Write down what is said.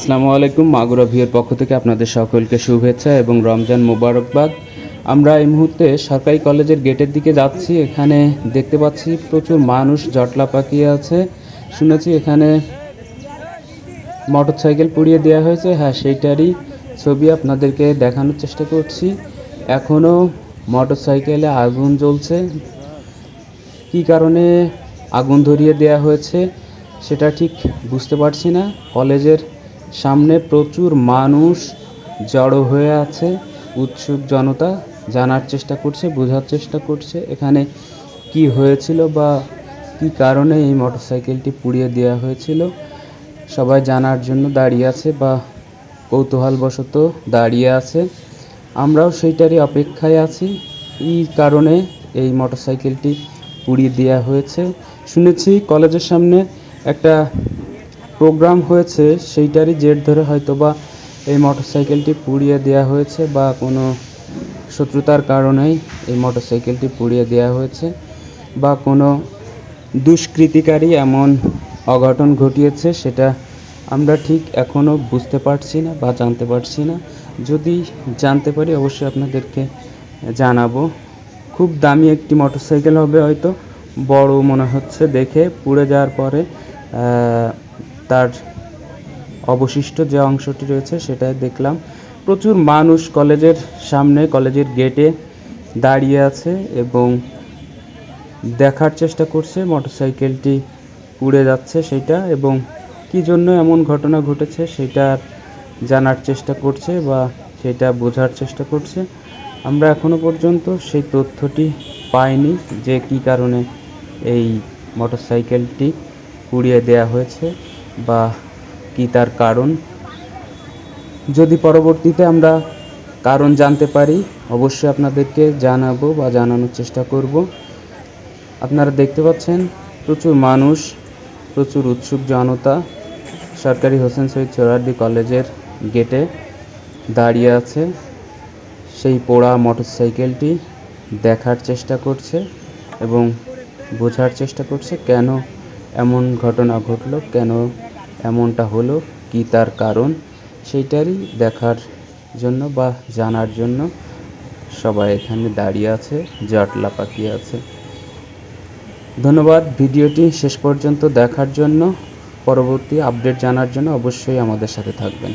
আসসালামু আলাইকুম, মাগুরা ভিউর পক্ষ থেকে আপনাদের সকলকে শুভেচ্ছা এবং রমজান মোবারকবাদ। আমরা এই মুহূর্তে সরকারি কলেজের গেটের দিকে যাচ্ছি। এখানে দেখতে পাচ্ছি প্রচুর মানুষ জটলা পাকিয়ে আছে। শুনেছি এখানে মোটর সাইকেল পুড়িয়ে দেওয়া হয়েছে। হ্যাঁ সেইটারই ছবি আপনাদেরকে দেখানোর চেষ্টা করছি। এখনও মোটর সাইকেলে আগুন জ্বলছে। কী কারণে আগুন ধরিয়ে দেওয়া হয়েছে, সেটা ঠিক বুঝতে পারছি না। কলেজের সামনে প্রচুর মানুষ জড়ো হয়ে আছে। উৎসুক জনতা জানার চেষ্টা করছে, বোঝার চেষ্টা করছে এখানে কি হয়েছিল বা কী কারণে এই মোটরসাইকেলটি পুড়িয়ে দেওয়া হয়েছিল। সবাই জানার জন্য দাঁড়িয়ে আছে বা কৌতূহলবশত দাঁড়িয়ে আছে। আমরাও সেইটারই অপেক্ষায় আছি। এই কারণে এই মোটরসাইকেলটি পুড়িয়ে দেওয়া হয়েছে। শুনেছি কলেজের সামনে একটা প্রোগ্রাম হয়েছে, সেইটারই জের ধরে হয়তো বা এই মোটরসাইকেলটি পুড়িয়ে দেওয়া হয়েছে বা কোনো শত্রুতার কারণেই এই মোটরসাইকেলটি পুড়িয়ে দেওয়া হয়েছে বা কোনো দুষ্কৃতিকারী এমন অঘটন ঘটিয়েছে, সেটা আমরা ঠিক এখনও বুঝতে পারছি না বা জানতে পারছি না। যদি জানতে পারি, অবশ্যই আপনাদেরকে জানাব। খুব দামি একটি মোটরসাইকেল হবে হয়তো, বড় মনে হচ্ছে দেখে, পুড়ে যাওয়ার পরে তার অবশিষ্ট যে অংশটি রয়েছে সেটা দেখলাম। প্রচুর মানুষ কলেজের সামনে, কলেজের গেটে দাঁড়িয়ে আছে এবং দেখার চেষ্টা করছে, মোটরসাইকেলটি উড়ে যাচ্ছে সেটা এবং কী জন্য এমন ঘটনা ঘটেছে সেটা জানার চেষ্টা করছে বা সেটা বোঝার চেষ্টা করছে। আমরা এখনও পর্যন্ত সেই তথ্যটি পাইনি যে কী কারণে এই মোটরসাইকেলটি পুড়িয়ে দেওয়া হয়েছে। বা কী তার কারণ? যদি পরবর্তীতে আমরা কারণ জানতে পারি, অবশ্যই আপনাদেরকে জানাব বা জানানোর চেষ্টা করব। আপনারা দেখতে পাচ্ছেন, প্রচুর মানুষ, প্রচুর উৎসুক জনতা সরকারি হোসেন শহীদ সোহরাওয়ার্দী কলেজের গেটে দাঁড়িয়ে আছে। সেই পোড়া মোটরসাইকেলটি দেখার চেষ্টা করছে এবং বোঝার চেষ্টা করছে কেন এমন ঘটনা ঘটলো কেন? এমনটা হলো কি তার কারণ? সেইটারই দেখার জন্য বা জানার জন্য সবাই এখানে দাঁড়িয়ে আছে জটলা পাকিয়ে আছে। ধন্যবাদ ভিডিওটি শেষ পর্যন্ত দেখার জন্য। পরবর্তী আপডেট জানার জন্য অবশ্যই আমাদের সাথে থাকবেন।